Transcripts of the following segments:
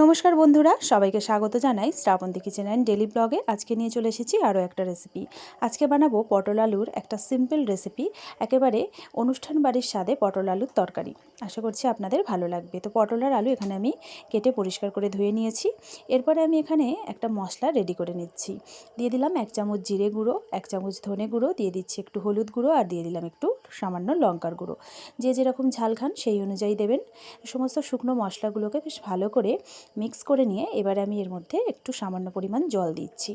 নমস্কার বন্ধুরা, সবাইকে স্বাগত জানাই শ্রাবন্তী কিচেন অ্যান্ড ডেলি ব্লগে। আজকে নিয়ে চলে এসেছি আরও একটা রেসিপি আজকে বানাবো পটল আলুর একটা সিম্পল রেসিপি একেবারে অনুষ্ঠান বাড়ির স্বাদে পটল আলুর তরকারি। আশা করছি আপনাদের ভালো লাগবে। তো পটল আর আলু এখানে আমি কেটে পরিষ্কার করে ধুয়ে নিয়েছি। এরপরে আমি এখানে একটা মশলা রেডি করে নিচ্ছি। দিয়ে দিলাম এক চামচ জিরে গুঁড়ো, এক চামচ ধনে গুঁড়ো, দিয়ে দিচ্ছি একটু হলুদ গুঁড়ো আর দিয়ে দিলাম একটু সামান্য লঙ্কার গুঁড়ো। যে যেরকম ঝাল খান সেই অনুযায়ী দেবেন। সমস্ত শুকনো মশলাগুলোকে বেশ ভালো করে মিক্স করে নিয়ে এবারে আমি এর মধ্যে একটু সামান্য পরিমাণ জল দিচ্ছি।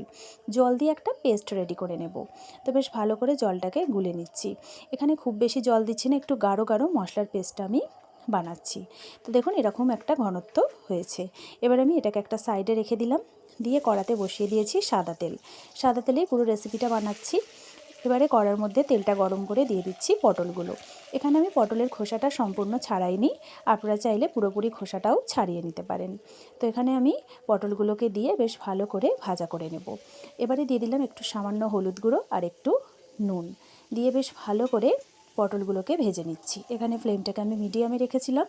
জল দিয়ে একটা পেস্ট রেডি করে নেব। তো বেশ ভালো করে জলটাকে গুলে নিচ্ছি। এখানে খুব বেশি জল দিচ্ছি না, একটু গাঢ় গাঢ় মশলার পেস্টটা আমি বানাচ্ছি। তো দেখুন, এরকম একটা ঘনত্ব হয়েছে। এবার আমি এটাকে একটা সাইডে রেখে দিলাম। দিয়ে কড়াতে বসিয়ে দিয়েছি সাদা তেল। সাদা তেলেই পুরো রেসিপিটা বানাচ্ছি। এবারে কড়ার মধ্যে তেলটা গরম করে দিয়ে দিচ্ছি পটলগুলো। এখানে আমি পটলের খোসাটা সম্পূর্ণ ছাড়াইনি। আপনারা চাইলে পুরোপুরি খোসাটাও ছাড়িয়ে নিতে পারেন। তো এখানে আমি পটলগুলোকে দিয়ে বেশ ভালো করে ভাজা করে নেব। এবারে দিয়ে দিলাম একটু সামান্য হলুদ গুঁড়ো আর একটু নুন। দিয়ে বেশ ভালো করে পটলগুলোকে ভেজে নিচ্ছি। এখানে ফ্লেমটাকে আমি মিডিয়ামে রেখেছিলাম।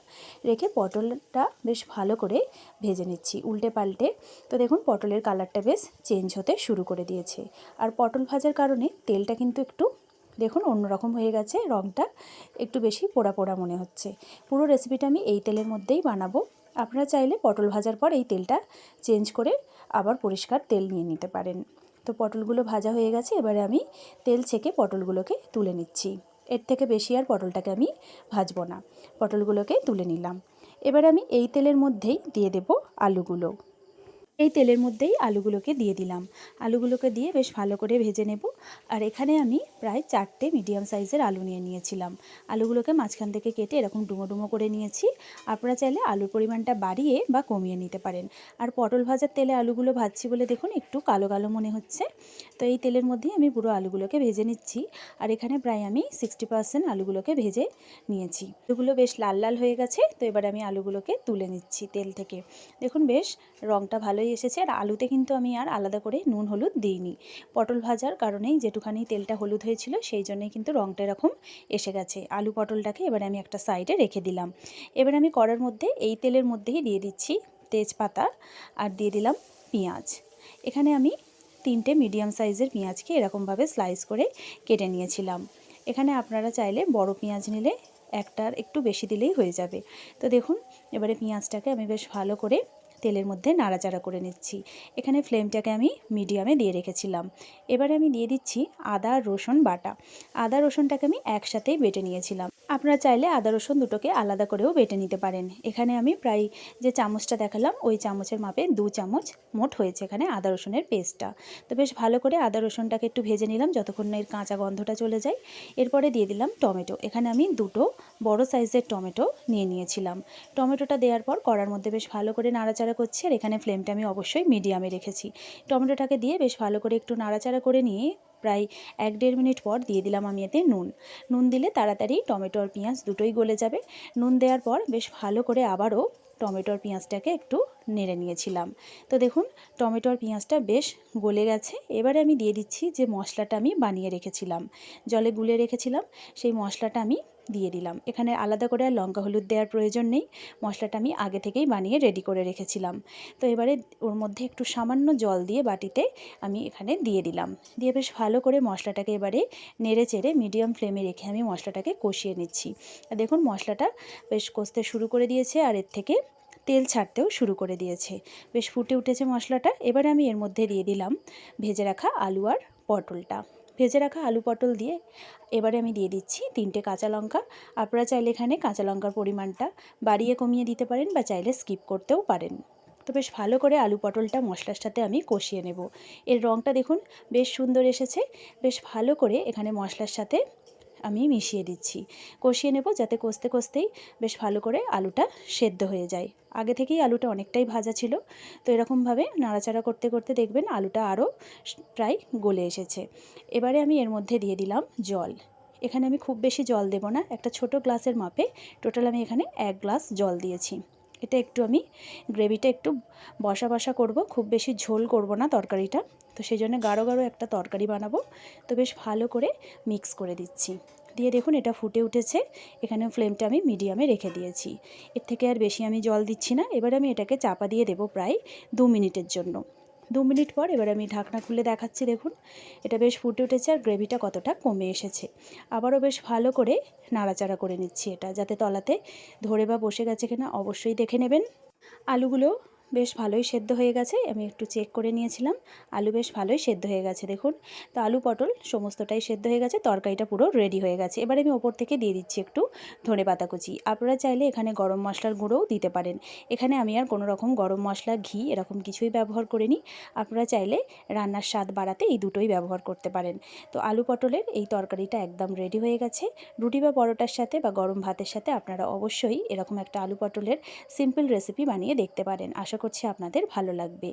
রেখে পটলটা বেশ ভালো করে ভেজে নিচ্ছি উল্টে পাল্টে। তো দেখুন, পটলের কালারটা বেশ চেঞ্জ হতে শুরু করে দিয়েছে। আর পটল ভাজার কারণে তেলটা কিন্তু একটু, দেখুন, অন্যরকম হয়ে গেছে রঙটা একটু বেশি পোড়া পোড়া মনে হচ্ছে। পুরো রেসিপিটা আমি এই তেলের মধ্যেই বানাবো। আপনারা চাইলে পটল ভাজার পর এই তেলটা চেঞ্জ করে আবার পরিষ্কার তেল নিয়ে নিতে পারেন। তো পটলগুলো ভাজা হয়ে গেছে, এবারে আমি তেল ছেঁকে পটলগুলোকে তুলে নিচ্ছি। এর থেকে বেশি আর পটলটাকে আমি ভাজবো না। পটলগুলোকে তুলে নিলাম। এবার আমি এই তেলের মধ্যেই দিয়ে দেব আলুগুলো। এই তেলের মধ্যেই আলুগুলোকে দিয়ে দিলাম। আলুগুলোকে দিয়ে বেশ ভালো করে ভেজে নেব। আর এখানে আমি প্রায় চারটে মিডিয়াম সাইজের আলু নিয়ে নিয়েছিলাম। আলুগুলোকে মাঝখান থেকে কেটে এরকম ডুমো ডুমো করে নিয়েছি। আপনারা চাইলে আলুর পরিমাণটা বাড়িয়ে বা কমিয়ে নিতে পারেন। আর পটল ভাজার তেলে আলুগুলো ভাজছি বলে দেখুন, একটু কালো কালো মনে হচ্ছে। তো এই তেলের মধ্যেই আমি পুরো আলুগুলোকে ভেজে নিচ্ছি। আর এখানে প্রায় আমি সিক্সটি পার্সেন্ট আলুগুলোকে ভেজে নিয়েছি। আলুগুলো বেশ লাল লাল হয়ে গেছে। তো এবার আমি আলুগুলোকে তুলে নিচ্ছি তেল থেকে। দেখুন, বেশ রঙটা ভালোই ভালোই এসেছে আর আলুতে কিন্তু আমি আর আলাদা করে নুন, হলুদ দিইনি। পটল ভাজার কারণেই যেটুখানি তেলটা হলুদ হয়েছিল সেই জন্যই কিন্তু রঙটা এরকম এসে গেছে। আলু পটলটাকে এবার আমি একটা সাইডে রেখে দিলাম। এবার আমি কড়ার মধ্যে এই তেলের মধ্যেই দিয়ে দিচ্ছি তেজপাতা আর দিয়ে দিলাম পেঁয়াজ। এখানে আমি তিনটে মিডিয়াম সাইজের পেঁয়াজকে এরকমভাবে স্লাইস করে কেটে নিয়েছিলাম। এখানে আপনারা চাইলে বড় পেঁয়াজ নিলে একটার একটু বেশি দিলেই হয়ে যাবে। তো দেখুন, এবারে পেঁয়াজটাকে আমি বেশ ভালো করে তেলের মধ্যে নাড়াচাড়া করে নিচ্ছি। এখানে ফ্লেমটাকে আমি মিডিয়ামে দিয়ে রেখেছিলাম। এবারে আমি দিয়ে দিচ্ছি আদা রসুন বাটা। আদা রসুনটাকে আমি একসাথেই বেটে নিয়েছিলাম। আপনারা চাইলে আদা, রসুন দুটোকে আলাদা করেও বেটে নিতে পারেন। এখানে আমি প্রায় যে চামচটা দেখালাম, ওই চামচের মাপে দু চামচ মোট হয়েছে এখানে আদা, রসুনের পেস্টটা। তো বেশ ভালো করে আদা, রসুনটাকে একটু ভেজে নিলাম, যতক্ষণ না এর কাঁচা গন্ধটা চলে যায়। এরপরে দিয়ে দিলাম টমেটো। এখানে আমি দুটো বড় সাইজের টমেটো নিয়ে নিয়েছিলাম। টমেটোটা দেওয়ার পর কড়ার মধ্যে বেশ ভালো করে নাড়াচাড়া করছি, আর এখানে ফ্লেমটা আমি অবশ্যই মিডিয়ামে রেখেছি। টমেটোটাকে দিয়ে বেশ ভালো করে একটু নাড়াচাড়া করে নিয়ে প্রায় এক দেড় মিনিট পর দিয়ে দিলাম আমি এতে নুন। নুন দিলে তাড়াতাড়ি টমেটো আর পেঁয়াজ দুটোই গলে যাবে। নুন দেওয়ার পর বেশ ভালো করে আবারও টমেটোর পেঁয়াজটাকে একটু নেড়ে নিয়েছিলাম। তো দেখুন, টমেটোর পেঁয়াজটা বেশ গলে গেছে। এবারে আমি দিয়ে দিচ্ছি যে মশলাটা আমি বানিয়ে রেখেছিলাম। জলে গুলে রেখেছিলাম। সেই মশলাটা আমি দিয়ে দিলাম। এখানে আলাদা করে আর লঙ্কা হলুদ দেওয়ার প্রয়োজন নেই। মশলাটা আমি আগে থেকেই বানিয়ে রেডি করে রেখেছিলাম। তো এবারে ওর মধ্যে একটু সামান্য জল দিয়ে বাটিতে আমি এখানে দিয়ে দিলাম। দিয়ে বেশ ভালো করে মশলাটাকে এবারে নেড়ে চেড়ে মিডিয়াম ফ্লেমে রেখে আমি মশলাটাকে কষিয়ে নিচ্ছি। দেখুন মশলাটা বেশ কষতে শুরু করে দিয়েছে আর এর থেকে তেল ছাড়তেও শুরু করে দিয়েছে। বেশ ফুটে উঠেছে মশলাটা। এবারে আমি এর মধ্যে দিয়ে দিলাম ভেজে রাখা আলু আর পটলটা। ভেজে রাখা আলু পটল দিয়ে এবারে আমি দিয়ে দিচ্ছি তিনটে কাঁচা লঙ্কা। আপনারা চাইলে এখানে কাঁচা লঙ্কার পরিমাণটা বাড়িয়ে কমিয়ে দিতে পারেন বা চাইলে স্কিপ করতেও পারেন। তো বেশ ভালো করে আলু পটলটা মশলার সাথে আমি কষিয়ে নেব। এর রঙটা দেখুন বেশ সুন্দর এসেছে। বেশ ভালো করে এখানে মশলার সাথে আমি মিশিয়ে দিচ্ছি। কষিয়ে নেব যাতে কষতে কষতেই বেশ ভালো করে আলুটা সেদ্ধ হয়ে যায়। আগে থেকেই আলুটা অনেকটাই ভাজা ছিল। তো এরকমভাবে নাড়াচাড়া করতে করতে দেখবেন আলুটা আরও প্রায় গলে এসেছে। এবারে আমি এর মধ্যে দিয়ে দিলাম জল। এখানে আমি খুব বেশি জল দেব না। একটা ছোট গ্লাসের মাপে টোটাল আমি এখানে এক গ্লাস জল দিয়েছি। এটা একটু আমি গ্রেভিটা একটু বসা বসা করব, খুব বেশি ঝোল করব না তরকারিটা। তো সেই জন্য গাঢ় গাঢ় একটা তরকারি বানাবো। তো বেশ ভালো করে মিক্স করে দিচ্ছি। দিয়ে দেখুন এটা ফুটে উঠেছে। এখানে ফ্লেমটা আমি মিডিয়ামে রেখে দিয়েছি। এর থেকে আর বেশি আমি জল দিচ্ছি না। এবার আমি এটাকে চাপা দিয়ে দেব প্রায় দু মিনিটের জন্য। দু মিনিট পর এবার আমি ঢাকনা খুলে দেখাচ্ছি, দেখুন। এটা বেশ ফুটে উঠেছে আর গ্রেভিটা কতটা কমে এসেছে। আবারও বেশ ভালো করে নাড়াচাড়া করে নিচ্ছি এটা, যাতে তলাতে ধরে বা বসে গেছে কিনা অবশ্যই দেখে নেবেন। আলুগুলো বেশ ভালোই সেদ্ধ হয়ে গেছে, আমি একটু চেক করে নিয়েছিলাম, আলু বেশ ভালোই সেদ্ধ হয়ে গেছে, দেখুন। তো আলু পটল সমস্তটাই সেদ্ধ হয়ে গেছে, তরকারিটা পুরো রেডি হয়ে গেছে। এবার আমি ওপর থেকে দিয়ে দিচ্ছি একটু ধনে পাতা কুচি। আপনারা চাইলে এখানে গরম মশলার গুঁড়োও দিতে পারেন। এখানে আমি আর কোনো রকম গরম মশলা, ঘি এরকম কিছুই ব্যবহার করিনি। আপনারা চাইলে রান্নার স্বাদ বাড়াতে এই দুটোই ব্যবহার করতে পারেন। তো আলু পটলের এই তরকারিটা একদম রেডি হয়ে গেছে। রুটি বা পরোটার সাথে বা গরম ভাতের সাথে আপনারা অবশ্যই এরকম একটা আলু পটলের সিম্পল রেসিপি বানিয়ে দেখতে পারেন। আশা করছি আপনাদের ভালো লাগবে।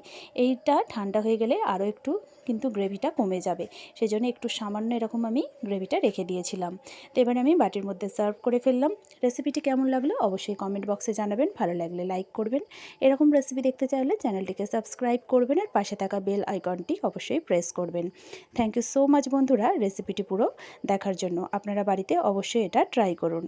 এইটা ঠান্ডা হয়ে গেলে আরও একটু কিন্তু গ্রেভিটা কমে যাবে। সেই জন্য একটু সামান্য এরকম আমি গ্রেভিটা রেখে দিয়েছিলাম। তো এবার আমি বাটির মধ্যে সার্ভ করে ফেললাম। রেসিপিটি কেমন লাগল অবশ্যই কমেন্ট বক্সে জানাবেন। ভালো লাগলে লাইক করবেন। এরকম রেসিপি দেখতে চাইলে চ্যানেলটিকে সাবস্ক্রাইব করবেন আর পাশে থাকা বেল আইকনটি অবশ্যই প্রেস করবেন। থ্যাংক ইউ সো মাচ বন্ধুরা রেসিপিটি পুরো দেখার জন্য। আপনারা বাড়িতে অবশ্যই এটা ট্রাই করুন।